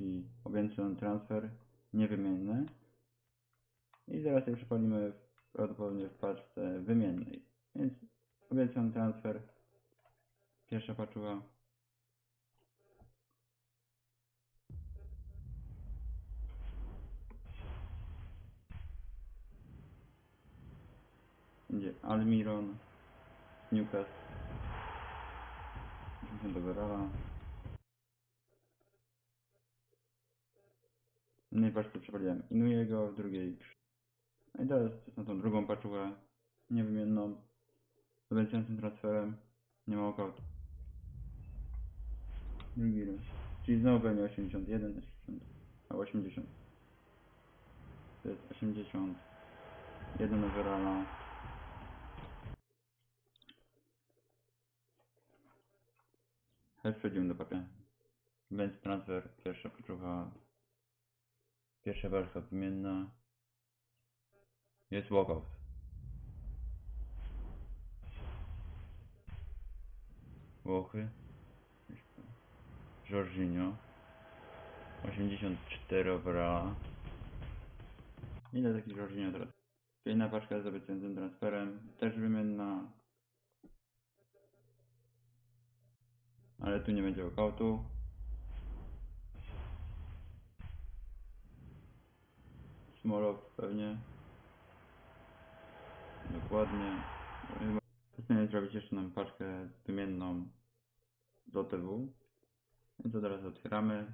paczki obiecują transfer niewymienny. I zaraz je przepalimy w- prawdopodobnie w paczce wymiennej. Więc obiecują transfer. Pierwsza paczuła. Będzie Almiron, Newcastle, 80 overalla. W jednej paczce przepaliłem Inuyego, w drugiej no i teraz na tą drugą paczułę niewymienną z obiecującym transferem. Nie ma okautu. Drugi raz. Czyli znowu pewnie 81, 80, a 80. To jest 80. Jeden overalla. Chodź przejdziemy do papieru. Więc transfer, pierwsza paczucha. Pierwsza paczka wymienna. Jest walkout. Włochy. Jorginho. 84 overalla. Ile taki Jorginho teraz? Kolejna paczka z obiecującym transferem. Też wymienna. Ale tu nie będzie walkoutu. Smolow pewnie. Dokładnie. Chcę zrobić jeszcze nam paczkę wymienną z OTW. Więc od razu otwieramy.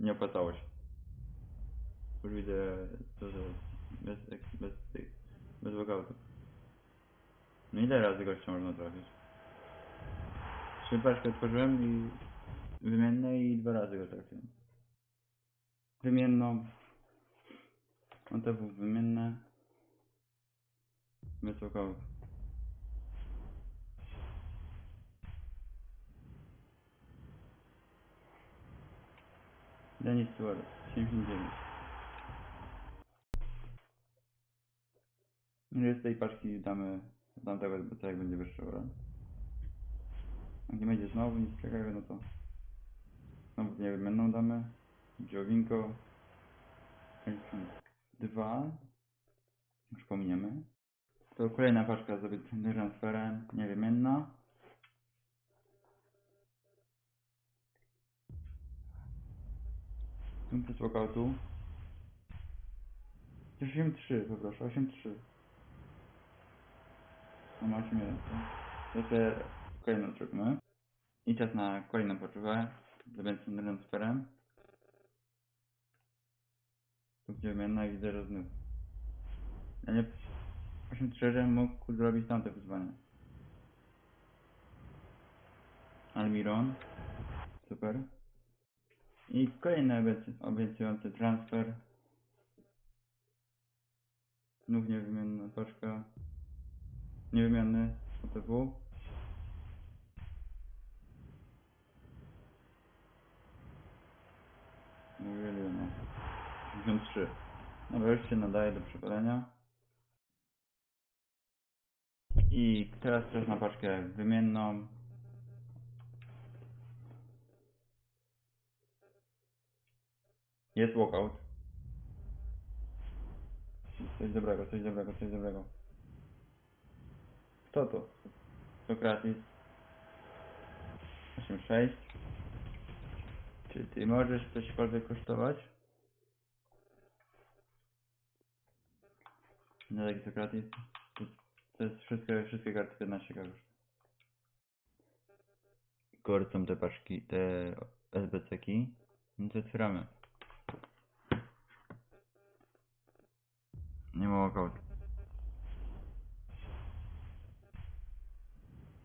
Nie opłacało się. Już widzę, co to. Bez, bez tych, bez walkoutu. No ile razy gościa można trafić? Trzy paczki otworzyłem i wymienne i dwa razy go trafiłem. Wymienną. OTW wymienne. Walkoutu. Denis Suarez, 79. Ile z tej paczki damy dam tego SBC jak będzie wyższy ora. Jak nie będzie znowu nic ciekawego, no to znowu nie wymienną damy. Dziowinko. 2. Już pominiemy. To kolejna paczka z obiecnym transferem, niewymienna. Tu przez walkoutu. 8-3 poproszę, 8-3. No ma 8 1 To sobie kolejną zróbmy. I czas na kolejną poczuwę z obecnym transferem. Tu gdzie wymienna i widzę, że znów. Ja nie... 8-3, że mógł zrobić tamte wyzwanie. Almiron. Super. I kolejny obiecujący transfer. Znów niewymienna paczka. Niewymienny OTW. Mówili no. 83. Dobra, już nadaje do przepalenia. I teraz czas na paczkę wymienną. Jest walkout. Coś dobrego, coś dobrego, coś dobrego. Kto to? Sokratis. 8-6. Czy ty możesz cośkolwiek kosztować? No taki Sokratis. To, to jest wszystkie, wszystkie karty 15 kosztuje. Kord są te paczki, te SBC-ki. No to otwieramy. Nie ma walkout.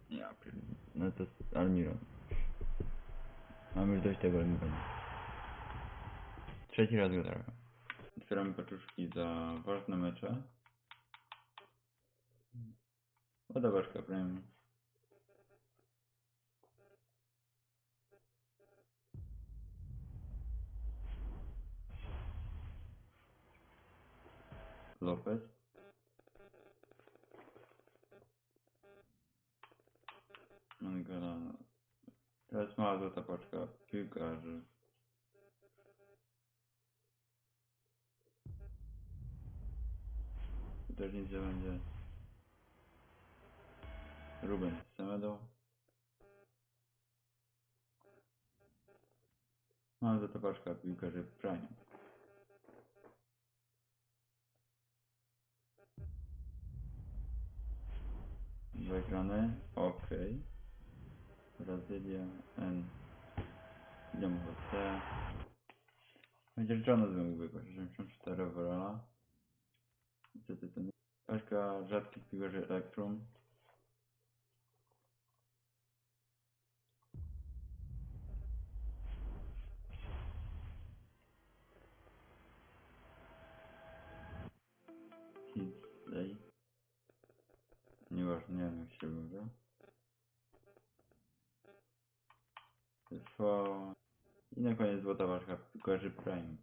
Ja pierd... No to jest Almiron. Mam już dość tego Almirona. Trzeci raz go trafiam. Otwieramy paczuszki za ważne mecze. Podobaczka premium. Lopez. Angela. Teraz mała złota paczka. Piłka warzyw. Tu też nic nie będzie. Ruben Semedo. Mam za to paczka piłkarzy Prime. Dwa ekrany. OK. Brazylia N. Idziemy w C. Będzie Jonas bym mógł wybrać. 84 overalla. Co ty ten? Paczka rzadkich piłkarzy Electrum. Hisley. Nieważne, jak się mówi. Trwa... I na koniec złota ważka piłkarzy Prime.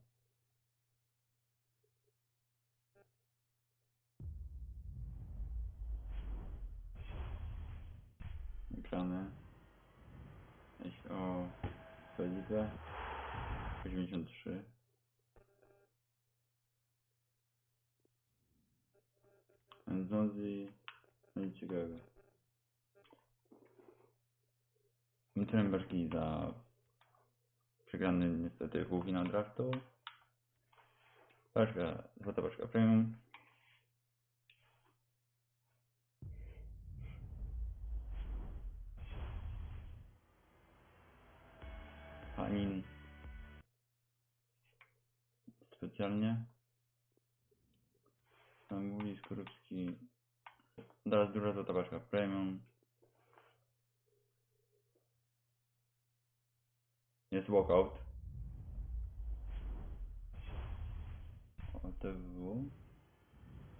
Ekrany. Jeśli o Felipe 83. Nzonzi nic ciekawego. Liczyłem beczki za przegrany niestety półfinał draftu. Paczka, złota paczka premium. Panin. Specjalnie. Stambuli, Skorupski. Teraz duża złota paczka premium. Jest walkout. OTW.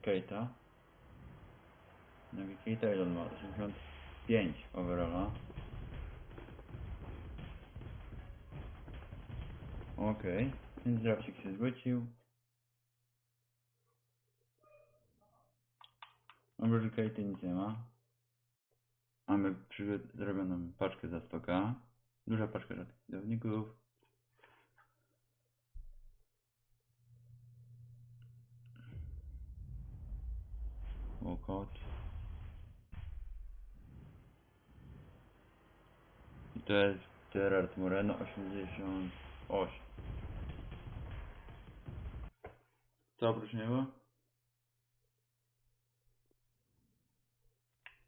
Keita. Nowi Keita ile ma? 85 overalla. Okej, więc drafcik się zwrócił. Keity nic nie ma. Mamy zrobioną paczkę za 100k. Duża paczka rzadkich zawodników. Walkout. I to jest Gerard Moreno 88. Co oprócz niego?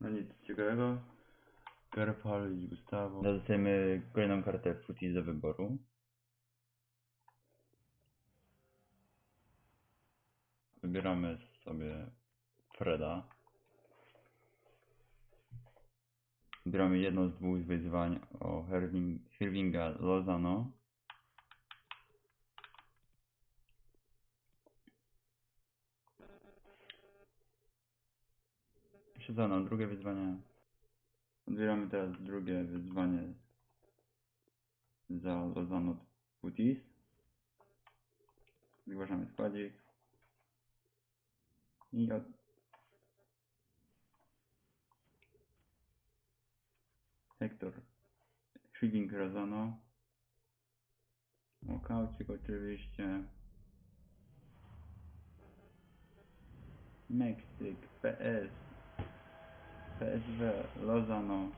No nic ciekawego. Garpal i Gustavo. Dostajemy kolejną kartę Footy do wyboru. Wybieramy sobie Freda. Wybieramy jedno z dwóch wyzwań o Herwing, Irvinga Lozano. Nam drugie wyzwanie. Odbieramy teraz drugie wyzwanie za Lozano Putis. Zgłaszamy składzik. I od... Hector Shredding Razano. Walkaucik oczywiście. Meksyk, PS, PSW, Lozano.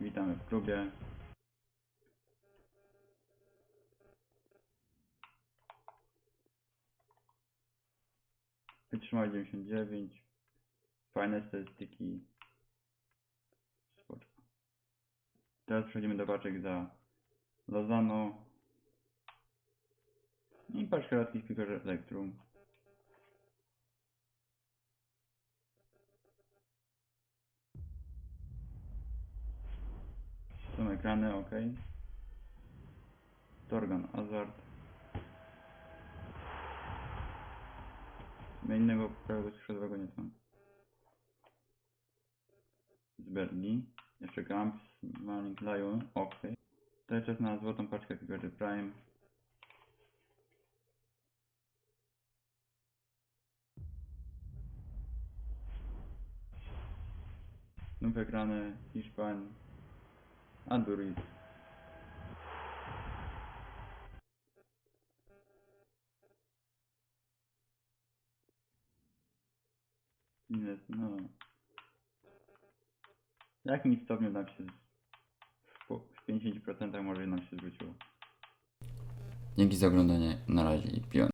Witamy w klubie. Wytrzymał 99. Fajne statystyki. Spoczko. Teraz przechodzimy do paczek za Lozano. I paczkę rzadkich piłkarzy Elektrum. Ekrany, ok. Torgan Hazard. My innego prawego skrzydłowego nie są. Z Belgii. Jeszcze Kamps, Malink Lion, ok. To czas na złotą paczkę piłkarzy Prime. Znów ekrany Hiszpan, Android. Nie, no. W jakim stopniu nam się w, po- w 50% może nam się zwróciło? Dzięki za oglądanie. Na razie pion.